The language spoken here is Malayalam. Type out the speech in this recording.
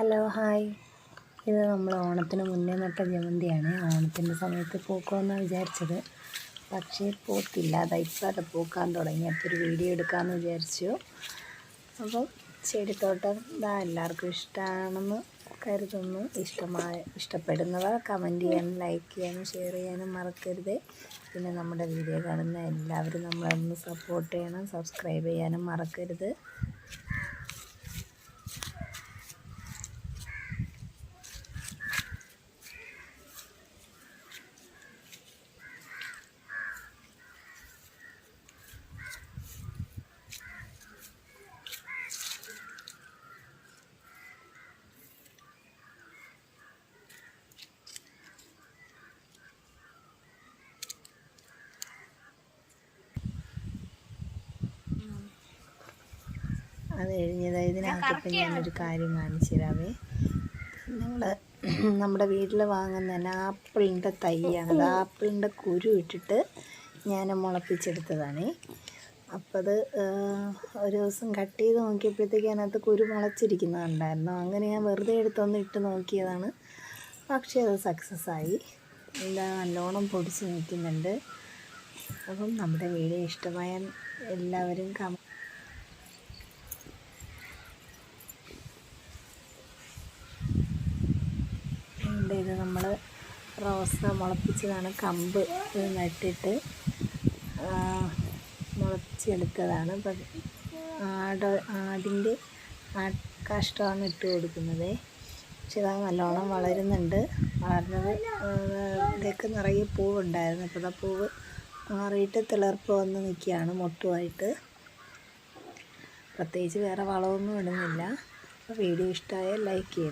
Hello hi. ഇത് നമ്മൾ ഓണത്തിന് മുന്നേ നട്ട ജമന്തിയാണ്. ഓണത്തിന്റെ സമയത്ത് പൂക്കുമെന്നാണ് വിചാരിച്ചത്. പക്ഷേ പൂത്തില്ല. അത് അത് പൂക്കാൻ തുടങ്ങി. അപ്പോൾ ഒരു വീഡിയോ എടുക്കാമെന്ന് വിചാരിച്ചു. അപ്പം ചെടിത്തോട്ടം ഇതാ എല്ലാവർക്കും ഇഷ്ടമാണെന്ന് കരുതുന്നു. ഇഷ്ടമായ ഇഷ്ടപ്പെടുന്നവർ കമന്റ് ചെയ്യാനും ലൈക്ക് ചെയ്യാനും ഷെയർ ചെയ്യാനും മറക്കരുത്. പിന്നെ നമ്മുടെ വീഡിയോ കാണുന്ന എല്ലാവരും നമ്മളൊന്ന് സപ്പോർട്ട് ചെയ്യണം. സബ്സ്ക്രൈബ് ചെയ്യാനും മറക്കരുത്. അത് കഴിഞ്ഞത് ഇതിനകത്തിപ്പോൾ ഞാനൊരു കാര്യം കാണിച്ചു തരാവേ. നിങ്ങൾ നമ്മുടെ വീട്ടിൽ വാങ്ങുന്ന തന്നെ ആപ്പിളിന്റെ തൈയാണ്. അത് ആപ്പിളിന്റെ കുരു ഇട്ടിട്ട് ഞാൻ മുളപ്പിച്ചെടുത്തതാണ്. അപ്പോൾ അത് ഒരു ദിവസം കട്ട് ചെയ്ത് നോക്കിയപ്പോഴത്തേക്ക് അതിനകത്ത് കുരു മുളച്ചിരിക്കുന്നുണ്ടായിരുന്നു അങ്ങനെ ഞാൻ വെറുതെ എടുത്തൊന്ന് ഇട്ട് നോക്കിയതാണ്. പക്ഷേ അത് സക്സസ് ആയി എന്താ നല്ലോണം പൊടിച്ച് നിൽക്കുന്നുണ്ട്. അപ്പം നമ്മുടെ വീഡിയോ ഇഷ്ടമായ എല്ലാവരും കമ ഉണ്ട് ഇത് നമ്മൾ റോസ മുളപ്പിച്ചതാണ്. കമ്പ് ഇത് നട്ടിട്ട് മുളപ്പിച്ചെടുത്തതാണ്. ആട് ആടിന്റെ കാഷ്ടമാണ് ഇട്ട് കൊടുക്കുന്നത്. പക്ഷെ അത് നല്ലോണം വളരുന്നുണ്ട്. വളർന്നത് ഇതൊക്കെ നിറയെ പൂവുണ്ടായിരുന്നു. അപ്പോൾ ആ പൂവ് മാറിയിട്ട് തിളർപ്പ് വന്ന് നിൽക്കുകയാണ് മൊട്ടുമായിട്ട്. പ്രത്യേകിച്ച് വേറെ വളമൊന്നും ഇടുന്നില്ല. അപ്പോൾ വീഡിയോ ഇഷ്ടമായാൽ ലൈക്ക് ചെയ്യണം.